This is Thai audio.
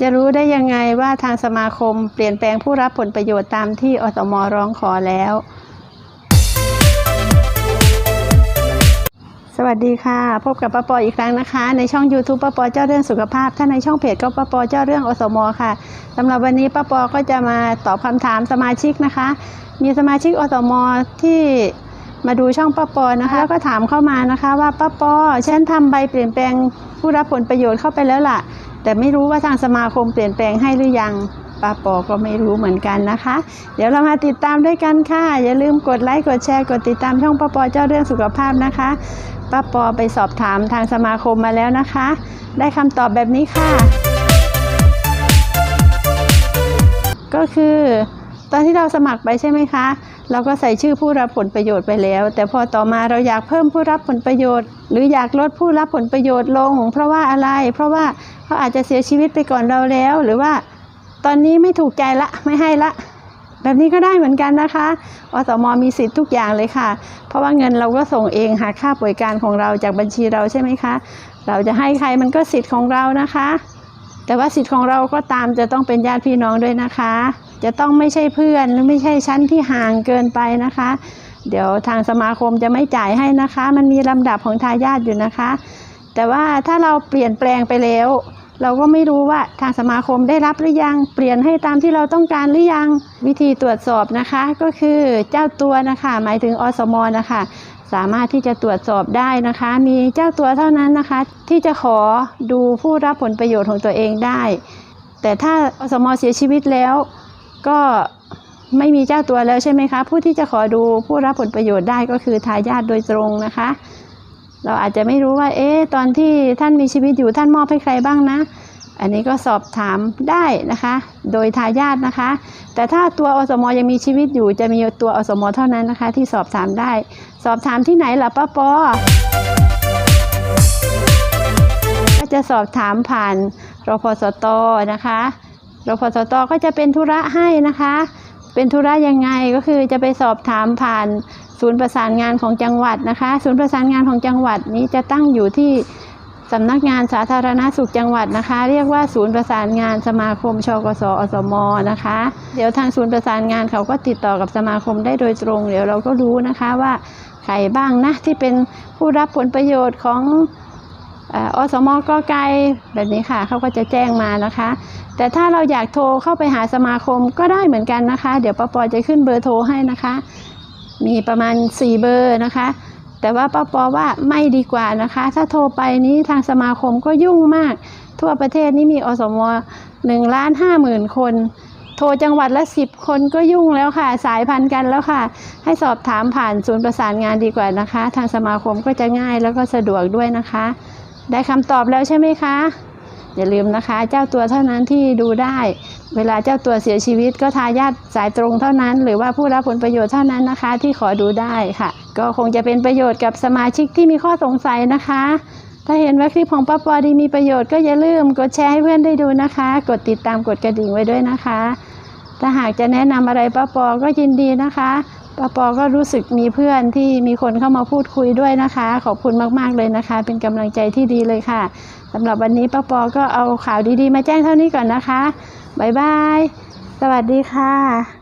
จะรู้ได้ยังไงว่าทางสมาคมเปลี่ยนแปลงผู้รับผลประโยชน์ตามที่อสมร้องขอแล้ว สวัสดีค่ะ พบกับป้าปออีกครั้งนะคะ ในช่อง YouTube ป้าปอเจ้าเรื่องสุขภาพ ถ้าในช่องเพจก็ป้าปอเจ้าเรื่องอสมค่ะสำหรับวันนี้ป้าปอก็จะมาตอบคำถามสมาชิกนะคะ มีสมาชิกอสมที่ มาดูช่องป้าปอนะคะ แล้วก็ถามเข้ามานะคะว่าป้าปอฉันทำใบเปลี่ยนแปลงผู้รับผลประโยชน์เข้าไปแล้วล่ะ แต่ไม่รู้ว่าทางสมาคมเปลี่ยนแปลงให้หรือยังป้าปอก็ไม่รู้เหมือนกันนะคะ เดี๋ยวเรามาติดตามด้วยกันค่ะ อย่าลืมกดไลค์กดแชร์กดติดตามช่องป้าปอเจ้าเรื่องสุขภาพนะคะป้าปอไปสอบถามทางสมาคมมาแล้วนะคะ ได้คำตอบแบบนี้ค่ะ ก็คือ ตอนที่เราสมัครไปใช่ไหมคะ เราก็ใส่ชื่อผู้รับผลประโยชน์ไปแล้ว แต่พอต่อมาเราอยากเพิ่มผู้รับผลประโยชน์ หรืออยากลดผู้รับผลประโยชน์ลง เพราะว่าอะไร เพราะว่าเขาอาจจะเสียชีวิตไปก่อนเราแล้ว หรือว่าตอนนี้ไม่ถูกใจละไม่ให้ละ แบบนี้ก็ได้เหมือนกันนะคะอสมมีสิทธิ์ทุกอย่างเลยค่ะ เพราะว่าเงินเราก็ส่งเองหาค่าป่วยการของเราจากบัญชีเราใช่ไหมคะ เราจะให้ใครมันก็สิทธิ์ของเรานะคะ แต่ว่าสิทธิ์ของเราก็ตามจะต้องเป็นญาติพี่น้องด้วยนะคะ จะต้องไม่ใช่เพื่อนหรือไม่ใช่ชั้นที่ห่างเกินไปนะคะ เดี๋ยวทางสมาคมจะไม่จ่ายให้นะคะ มันมีลำดับของทายาทอยู่นะคะ แต่ว่าถ้าเราเปลี่ยนแปลงไปแล้ว เราก็ไม่รู้ว่าทางสมาคมได้รับหรือยัง เปลี่ยนให้ตามที่เราต้องการหรือยัง วิธีตรวจสอบนะคะก็คือเจ้าตัวนะคะ หมายถึงอสมนะคะสามารถที่จะตรวจสอบได้นะคะ มีเจ้าตัวเท่านั้นนะคะ ที่จะขอดูผู้รับผลประโยชน์ของตัวเองได้ แต่ถ้าอสมเสียชีวิตแล้ว ก็ไม่มีเจ้าตัวแล้วใช่ไหมคะ ผู้ที่จะขอดูผู้รับผลประโยชน์ได้ก็คือทายาทโดยตรงนะคะ เราอาจจะไม่รู้ว่า เอ๊ะตอนที่ท่านมีชีวิตอยู่ท่านมอบให้ใครบ้างนะ อันนี้ก็สอบถามได้นะคะ โดยทายาทนะคะ แต่ถ้าตัวอสมยังมีชีวิตอยู่จะมีตัวอสมเท่านั้นนะคะ ที่สอบถามได้ สอบถามที่ไหนล่ะป้าปอก็จะสอบถามผ่านรพสตนะคะ รพสตก็จะเป็นธุระให้นะคะ เป็นธุระยังไงก็คือจะไปสอบถามผ่านศูนย์ประสานงานของจังหวัดนะคะ ศูนย์ประสานงานของจังหวัดนี้จะตั้งอยู่ที่สำนักงานสาธารณสุขจังหวัดนะคะ เรียกว่าศูนย์ประสานงานสมาคมชกสอสมนะคะ เดี๋ยวทางศูนย์ประสานงานเขาก็ติดต่อกับสมาคมได้โดยตรง เดี๋ยวเราก็รู้นะคะว่าใครบ้างนะที่เป็นผู้รับผลประโยชน์ของ อ่ออสมกไกลแบบนี้ค่ะเขาก็จะแจ้งมานะคะ แต่ถ้าเราอยากโทรเข้าไปหาสมาคมก็ได้เหมือนกันนะคะ เดี๋ยวป้าปอจะขึ้นเบอร์โทรให้นะคะ มีประมาณ 4 เบอร์นะคะ แต่ว่าป้าปอว่าไม่ดีกว่านะคะ ถ้าโทรไปนี้ทางสมาคมก็ยุ่งมาก ทั่วประเทศนี้มีอสมหนึ่งล้านห้าหมื่นคนโทรจังหวัดละสิบคนก็ยุ่งแล้วค่ะ สายพันกันแล้วค่ะ ให้สอบถามผ่านศูนย์ประสานงานดีกว่านะคะ ทางสมาคมก็จะง่ายแล้วก็สะดวกด้วยนะคะ ได้คำตอบแล้วใช่ไหมคะ อย่าลืมนะคะ เจ้าตัวเท่านั้นที่ดูได้ เวลาเจ้าตัวเสียชีวิตก็ทายาทสายตรงเท่านั้น หรือว่าผู้รับผลประโยชน์เท่านั้นนะคะ ที่ขอดูได้ค่ะ ก็คงจะเป็นประโยชน์กับสมาชิกที่มีข้อสงสัยนะคะถ้าเห็นว่าคลิปของป้าปอดีมีประโยชน์ก็อย่าลืมกดแชร์ให้เพื่อนได้ดูนะคะ กดติดตามกดกระดิ่งไว้ด้วยนะคะ ถ้าหากจะแนะนำอะไรป้าปอก็ยินดีนะคะ ป้าปอก็รู้สึกมีเพื่อนที่มีคนเข้ามาพูดคุยด้วยนะคะ ขอบคุณมากๆเลยนะคะ เป็นกำลังใจที่ดีเลยค่ะสำหรับวันนี้ป้าปอก็เอาข่าวดีๆ มาแจ้งเท่านี้ก่อนนะคะบ๊ายบายสวัสดีค่ะ